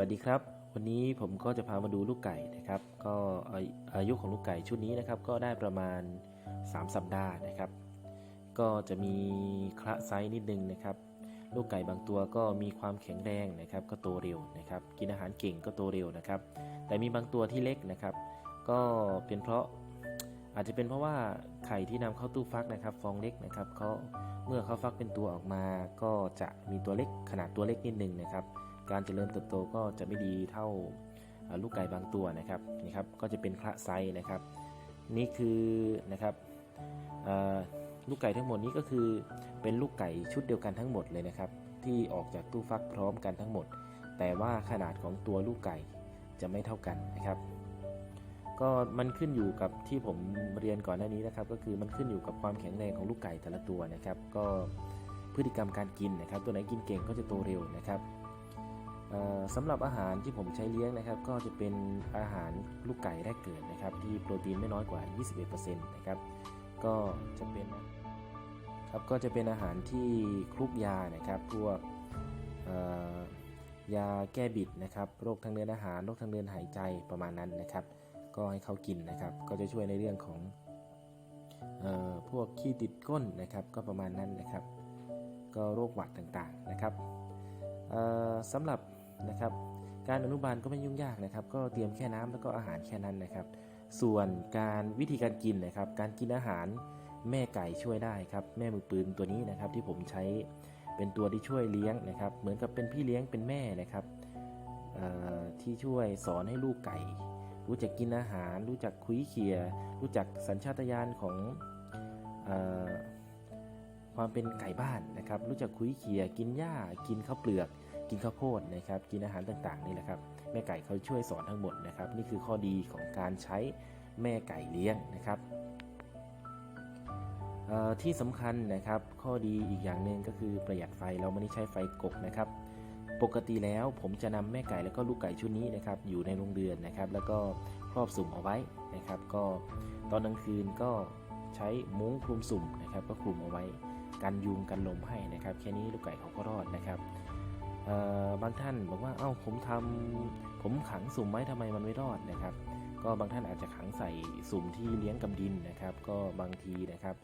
วัสดีครับ วันนี้ผมก็จะพามาดูลูกไก่นะครับ ก็อายุของลูกไก่ชุดนี้นะครับ ก็ได้ประมาณ 3 สัปดาห์นะครับ ก็จะมีคละไซส์นิดนึงนะครับ ลูกไก่บางตัวก็มีความแข็งแรงนะครับ ก็โตเร็วนะครับ กินอาหารเก่งก็โตเร็วนะครับ แต่มีบางตัวที่เล็กนะครับ ก็เป็นเพราะอาจจะเป็นเพราะว่าไข่ที่นำเข้าตู้ฟักนะครับ ฟองเล็กนะครับเขาเมื่อเขาฟักเป็นตัวออกมา ก็จะมีตัวเล็กขนาดตัวเล็กนิดนึงนะครับ การเจริญเติบโตก็จะไม่ดีเท่าลูกไก่บางตัวนะครับนี่ครับก็จะเป็นคละไซนะครับ นี่คือนะครับลูกไก่ทั้งหมดนี้ก็คือเป็นลูกไก่ชุดเดียวกันทั้งหมดเลยนะครับ ที่ออกจากตู้ฟักพร้อมกันทั้งหมด แต่ว่าขนาดของตัวลูกไก่จะไม่เท่ากันนะครับก็มันขึ้นอยู่กับที่ผมเรียนก่อนหน้านี้นะครับ ก็คือมันขึ้นอยู่กับความแข็งแรงของลูกไก่แต่ละตัวนะครับ ก็พฤติกรรมการกินนะครับ ตัวไหนกินเก่งก็จะโตเร็วนะครับ สำหรับอาหารที่ผมใช้เลี้ยงนะครับ ก็จะเป็นอาหารลูกไก่แรกเกิดนะครับ ที่โปรตีนไม่น้อยกว่า 21%นะครับ ก็จะเป็นครับก็จะเป็นอาหารที่คลุกยานะครับพวกยาแก้บิดนะครับโรคทางเดินอาหารโรคทางเดินหายใจประมาณนั้นนะครับ ก็ให้เขากินนะครับ ก็จะช่วยในเรื่องของออพวกขี้ติดก้นนะครับ ก็ประมาณนั้นนะครับ ก็โรคหวัดต่างๆนะครับสำหรับ นะครับ การอนุบาลก็ไม่ยุ่งยากนะครับ ก็เตรียมแค่น้ำแล้วก็อาหารแค่นั้นนะครับ ส่วนการวิธีการกินนะครับ การกินอาหารแม่ไก่ช่วยได้ครับ แม่มือปืนตัวนี้นะครับ ที่ผมใช้เป็นตัวที่ช่วยเลี้ยงนะครับ เหมือนกับเป็นพี่เลี้ยงเป็นแม่นะครับที่ช่วยสอนให้ลูกไก่ รู้จักกินอาหาร รู้จักคุยเคียรู้จักสัญชาตญาณของอความเป็นไก่บ้านนะครับ รู้จักคุยเคียกินหญ้ากินข้าวเปลือก กินข้าวโพดนะครับ กินอาหารต่างๆนี่แหละครับ แม่ไก่เขาช่วยสอนทั้งหมดนะครับ นี่คือข้อดีของการใช้แม่ไก่เลี้ยงนะครับที่สำคัญนะครับ ข้อดีอีกอย่างหนึ่งก็คือประหยัดไฟเราไม่ได้ใช้ไฟกบนะครับ ปกติแล้วผมจะนำแม่ไก่แล้วก็ลูกไก่ชุดนี้นะครับอยู่ในโรงเรือนนะครับ แล้วก็ครอบสุ่มเอาไว้นะครับ ก็ตอนกลางคืนก็ใช้มุ้งคลุมสุ่มนะครับ ก็คลุมเอาไว้กันยุงกันลมให้นะครับ แค่นี้ลูกไก่เขาก็รอดนะครับ บางท่านบอกว่า เอ้า ผมทำผมขังสุ่มไว้ทำไมมันไม่รอดนะครับ ก็บางท่านอาจจะขังใส่สุ่มที่เลี้ยงกับดินนะครับ ก็บางทีนะครับ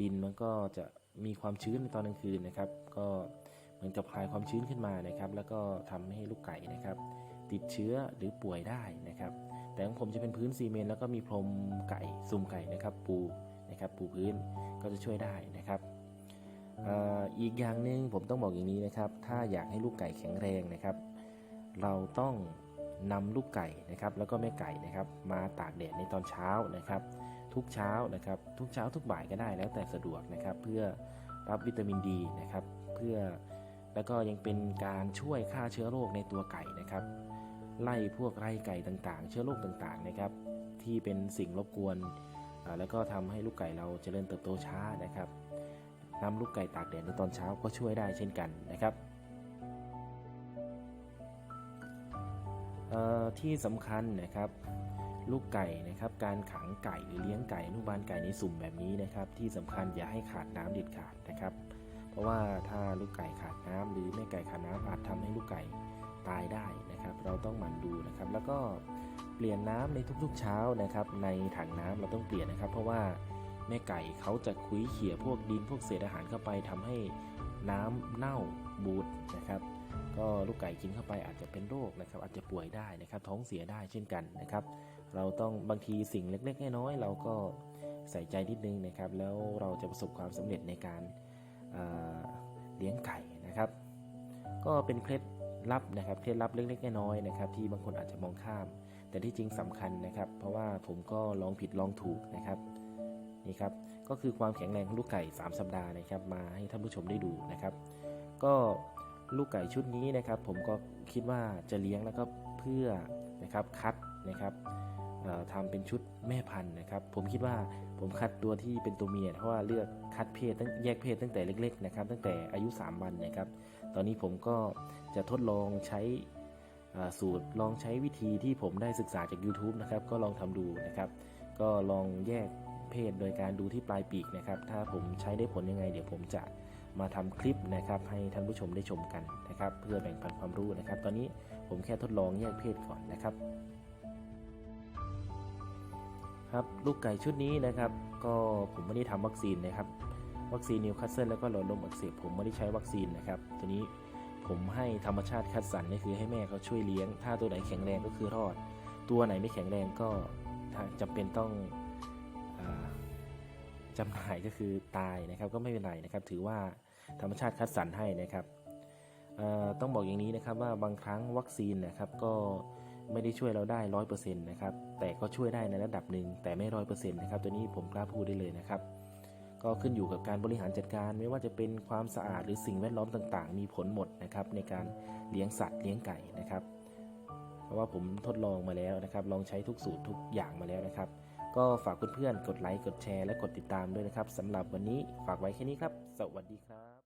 ดินมันก็จะมีความชื้นในตอนกลางคืนนะครับ ก็เหมือนกับคลายความชื้นขึ้นมานะครับ แล้วก็ทำให้ลูกไก่นะครับ ติดเชื้อหรือป่วยได้นะครับ แต่ของผมจะเป็นพื้นซีเมนต์แล้วก็มีพรมไก่สุ่มไก่นะครับ ปูนะครับ ปูพื้นก็จะช่วยได้นะครับ อีกอย่างหนึ่งผมต้องบอกอย่างนี้นะครับ ถ้าอยากให้ลูกไก่แข็งแรงนะครับ เราต้องนำลูกไก่นะครับ แล้วก็แม่ไก่นะครับ มาตากแดดในตอนเช้านะครับ ทุกเช้านะครับ ทุกเช้าทุกบ่ายก็ได้แล้วแต่สะดวกนะครับ เพื่อรับวิตามินดีนะครับ เพื่อแล้วก็ยังเป็นการช่วยฆ่าเชื้อโรคในตัวไก่นะครับ ไล่พวกไร่ไก่ต่างๆ เชื้อโรคต่างๆนะครับ ที่เป็นสิ่งรบกวนแล้วก็ทำให้ลูกไก่เราเจริญเติบโตช้านะครับ น้ำลูกไก่ตากแดดในตอนเช้าก็ช่วยได้เช่นกันนะครับที่สำคัญนะครับลูกไก่นะครับการขังไก่หรือเลี้ยงไก่อนุบาลไก่ในสุ่มแบบนี้นะครับ ที่สำคัญอย่าให้ขาดน้ำเด็ดขาดนะครับ เพราะว่าถ้าลูกไก่ขาดน้ำหรือแม่ไก่ขาดน้ำอาจทำให้ลูกไก่ตายได้นะครับ เราต้องหมั่นดูนะครับ แล้วก็เปลี่ยนน้ำในทุกๆเช้านะครับ ในถังน้ำเราต้องเปลี่ยนนะครับ เพราะว่า แม่ไก่เขาจะคุยเขี่ยพวกดินพวกเศษอาหารเข้าไปทำให้น้ำเน่าบูดนะครับ ก็ลูกไก่กินเข้าไปอาจจะเป็นโรคนะครับ อาจจะป่วยได้นะครับ ท้องเสียได้เช่นกันนะครับ เราต้องบางทีสิ่งเล็กๆน้อยๆเราก็ใส่ใจนิดนึงนะครับ แล้วเราจะประสบความสำเร็จในการเอ่อเลี้ยงไก่นะครับ ก็เป็นเคล็ดลับนะครับเคล็ดลับเล็กๆน้อยๆนะครับ ที่บางคนอาจจะมองข้าม แต่ที่จริงสำคัญนะครับ เพราะว่าผมก็ลองผิดลองถูกนะครับ นี่ครับก็คือความแข็งแรงของลูกไก่ 3 สัปดาห์นะครับมาให้ท่านผู้ชมได้ดูนะครับ ก็ลูกไก่ชุดนี้นะครับ ผมก็คิดว่าจะเลี้ยงแล้วก็เพื่อนะครับคัดนะครับทำเป็นชุดแม่พันธุ์นะครับ ผมคิดว่าผมคัดตัวที่เป็นตัวเมียเพราะว่าเลือกคัดเพศตั้งแยกเพศตั้งแต่เล็ก ๆ นะครับ ตั้งแต่อายุ 3 วันนะครับ ตอนนี้ผมก็จะทดลองใช้สูตรลองใช้วิธีที่ผมได้ศึกษาจาก YouTube นะครับ ก็ลองทำดูนะครับ ก็ลองแยก เพศ โดยการดูที่ปลายปีกนะครับ ถ้าผมใช้ได้ผลยังไง เดี๋ยวผมจะมาทำคลิปนะครับให้ท่านผู้ชมได้ชมกันนะครับ เพื่อแบ่งปันความรู้นะครับ ตอนนี้ผมแค่ทดลองแยกเพศก่อนนะครับ ครับลูกไก่ชุดนี้นะครับ ก็ผมไม่ได้ทำวัคซีนนะครับ วัคซีนนิวคาสเซิลแล้วก็หลอดลมอักเสบผมไม่ได้ใช้วัคซีนนะครับตัวนี้ผมให้ธรรมชาติคัดสรรนี่คือให้แม่เขาช่วยเลี้ยง ถ้าตัวไหนแข็งแรงก็คือรอด ตัวไหนไม่แข็งแรงก็ถ้าจำเป็นต้อง จำหน่ายก็คือตายนะครับก็ไม่เป็นไรนะครับ ถือว่าธรรมชาติคัดสรรให้นะครับต้องบอกอย่างนี้นะครับว่าบางครั้งวัคซีนนะครับก็ไม่ได้ช่วยเราได้ร้อยเปอร์เซ็นต์นะครับแต่ก็ช่วยได้ในระดับหนึ่งแต่ไม่ร้อยเปอร์เซ็นต์นะครับตัวนี้ผมกล้าพูดได้เลยนะครับ ก็ขึ้นอยู่กับการบริหารจัดการ ไม่ว่าจะเป็นความสะอาดหรือสิ่งแวดล้อมต่างๆ มีผลหมดนะครับในการเลี้ยงสัตว์เลี้ยงไก่นะครับ เพราะว่าผมทดลองมาแล้วนะครับ ลองใช้ทุกสูตรทุกอย่างมาแล้วนะครับ ก็ฝากเพื่อนๆกดไลค์กดแชร์และกดติดตามด้วยนะครับสำหรับวันนี้ฝากไว้แค่นี้ครับ สวัสดีครับ